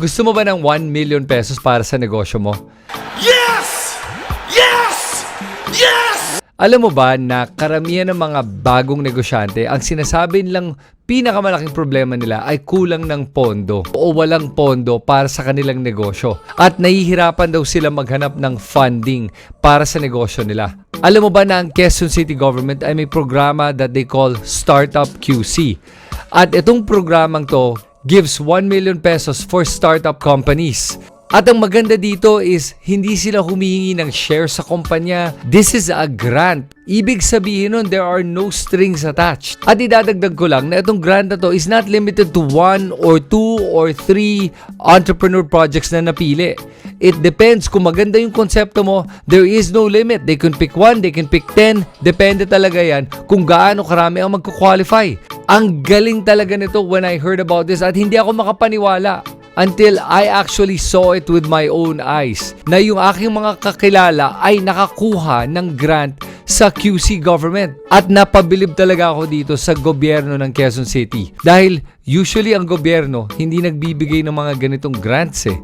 Gusto mo ba ng 1 million pesos para sa negosyo mo? Yes! Yes! Yes! Alam mo ba na karamihan ng mga bagong negosyante, ang sinasabi nilang pinakamalaking problema nila ay kulang ng pondo o walang pondo para sa kanilang negosyo. At nahihirapan daw sila maghanap ng funding para sa negosyo nila. Alam mo ba na ang Quezon City Government ay may programa that they call Startup QC. At itong programang to gives 1 million pesos for startup companies. At ang maganda dito is hindi sila humihingi ng share sa kumpanya. This is a grant. Ibig sabihin nun, there are no strings attached. At idadagdag ko lang na itong grant na to is not limited to one or two or three entrepreneur projects na napili. It depends kung maganda yung konsepto mo, there is no limit. They can pick one, they can pick 10. Depende talaga yan kung gaano karami ang magkukwalify. Ang galing talaga nito when I heard about this at hindi ako makapaniwala until I actually saw it with my own eyes na yung aking mga kakilala ay nakakuha ng grant sa QC government. At napabilib talaga ako dito sa gobyerno ng Quezon City. Dahil usually ang gobyerno hindi nagbibigay ng mga ganitong grants eh.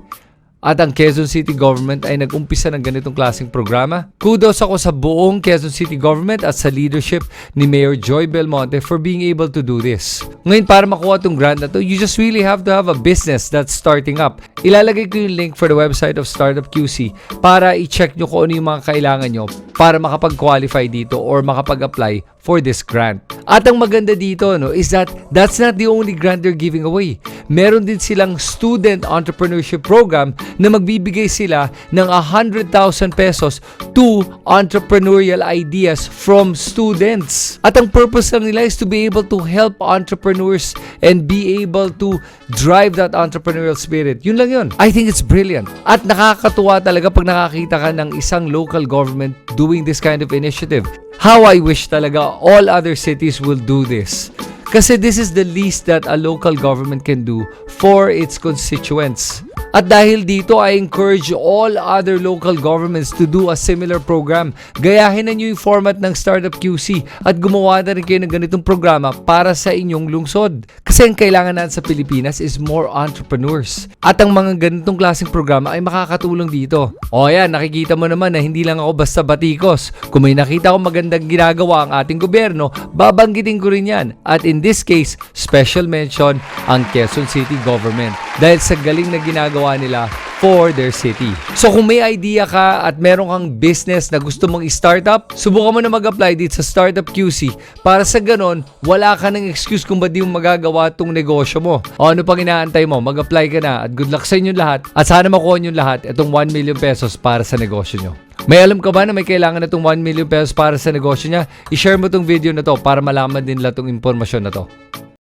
At ang Quezon City Government ay nag-umpisa ng ganitong klaseng programa. Kudos ako sa buong Quezon City Government at sa leadership ni Mayor Joy Belmonte for being able to do this. Ngayon, para makuha itong grant na to, you just really have to have a business that's starting up. Ilalagay ko yung link for the website of Startup QC para i-check nyo kung ano yung mga kailangan nyo para makapag-qualify dito or makapag-apply for this grant. At ang maganda dito no, is that that's not the only grant they're giving away. Meron din silang student entrepreneurship program na magbibigay sila ng 100,000 pesos to entrepreneurial ideas from students. At ang purpose lang nila is to be able to help entrepreneurs and be able to drive that entrepreneurial spirit. Yun lang yun. I think it's brilliant. At nakakatuwa talaga pag nakakita ka ng isang local government doing this kind of initiative. How I wish talaga all other cities will do this. Kasi this is the least that a local government can do for its constituents. At dahil dito, I encourage all other local governments to do a similar program. Gayahin na nyo yung format ng Startup QC at gumawa na rin kayo ng ganitong programa para sa inyong lungsod. Kasi ang kailangan natin sa Pilipinas is more entrepreneurs. At ang mga ganitong klaseng programa ay makakatulong dito. O yan, nakikita mo naman na hindi lang ako basta batikos. Kung may nakita ko magandang ginagawa ang ating gobyerno, babanggitin ko rin yan. At in this case, special mention ang Quezon City Government. Dahil sa galing na ginagawa nila for their city. So kung may idea ka at meron kang business na gusto mong i-startup, subukan mo na mag-apply dito sa Startup QC para sa ganon, wala ka ng excuse kung ba't di mo magagawa tong negosyo mo. O ano pang inaantay mo, mag-apply ka na at good luck sa inyo lahat at sana makuha nyo lahat itong 1 million pesos para sa negosyo nyo. May alam ka ba na may kailangan na itong 1 million pesos para sa negosyo niya? I-share mo itong video na to para malaman din nila itong impormasyon na to.